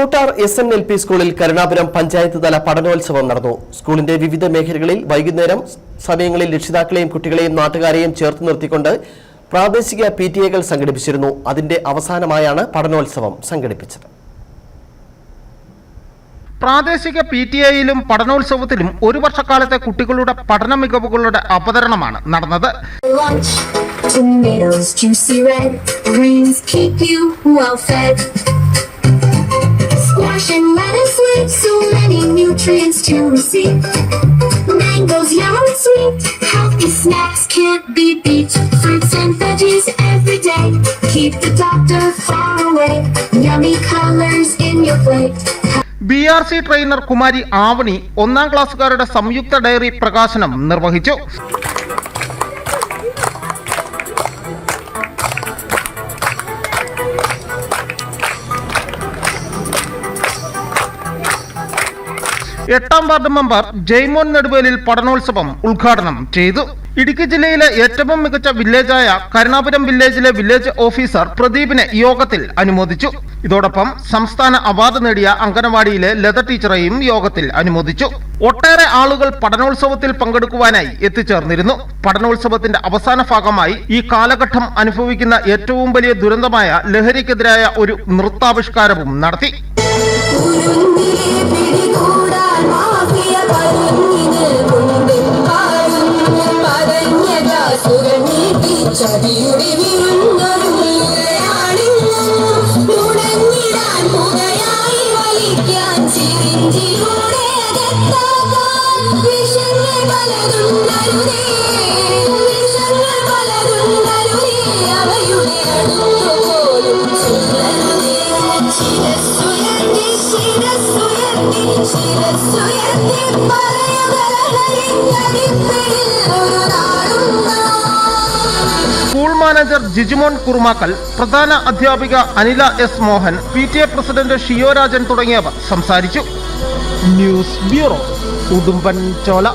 Koottar S N L P സ്കൂളിൽ കരുണാപുരം പഞ്ചായത്ത് തല പഠനോത്സവം നടന്നു സ്കൂളിന്റെ വിവിധ മേഖലകളിൽ വൈകുന്നേരം സമയങ്ങളിൽ രക്ഷിതാക്കളെയും കുട്ടികളെയും നാട്ടുകാരെയും ചേർത്ത് നിർത്തിക്കൊണ്ട് പ്രാദേശിക പി ടി എകൾ സംഘടിപ്പിച്ചിരുന്നു അതിന്റെ അവസാനമായാണ് പഠനോത്സവം സംഘടിപ്പിച്ചത് പ്രാദേശിക പി ടി എയിലും പഠനോത്സവത്തിലും ഒരു വർഷക്കാലത്തെ കുട്ടികളുടെ പഠന മികവുകളുടെ അവതരണമാണ് നടന്നത്. Tomatoes, juicy red. Greens keep you well fed. And lettuce with so many nutrients to receive. Mangoes, yellow and sweet. Healthy snacks can't be beat. Fruits and veggies every day. Keep the doctor far away. Yummy colors in your plate. B R C trainer Kumari Avani ഒന്നാം ക്ലാസ്സുകാരുടെ സംയുക്ത diary പ്രകാശനം നിർവഹിച്ചു എട്ടാം ward member Jaimon Neduvelil പഠനോത്സവം ഉദ്ഘാടനം ചെയ്തു. ഇടുക്കി ജില്ലയിലെ ഏറ്റവും മികച്ച വില്ലേജായ കരുണാപുരം വില്ലേജിലെ വില്ലേജ് ഓഫീസർ പ്രദീപിനെ യോഗത്തിൽ അനുമോദിച്ചു. ഇതോടൊപ്പം സംസ്ഥാന അവാർഡ് നേടിയ അംഗനവാടിയിലെ ലത ടീച്ചറെയും യോഗത്തിൽ അനുമോദിച്ചു. ഒട്ടേറെ ആളുകൾ പഠനോത്സവത്തിൽ പങ്കെടുക്കുവാനായി എത്തിച്ചേർന്നിരുന്നു. പഠനോത്സവത്തിന്റെ അവസാന ഭാഗമായി ഈ കാലഘട്ടം അനുഭവിക്കുന്ന ഏറ്റവും വലിയ ദുരന്തമായ ലഹരിക്കെതിരായ ഒരു നൃത്താവിഷ്കാരവും നടത്തി. പോലും ചിലരുതേ ശിരസ്സുയർത്തി ശിരസ്സുയർത്തി ശിരസ്സുയർത്തി പറയുകടിപ്പിൽ ഒരു മാനേജർ ജിജിമോൻ കുറുമാക്കൽ പ്രധാന അധ്യാപിക Anila S Mohan P T A president Shiyo Rajan തുടങ്ങിയവർ സംസാരിച്ചു. ന്യൂസ് ബ്യൂറോ ഉടുമ്പൻ ചോല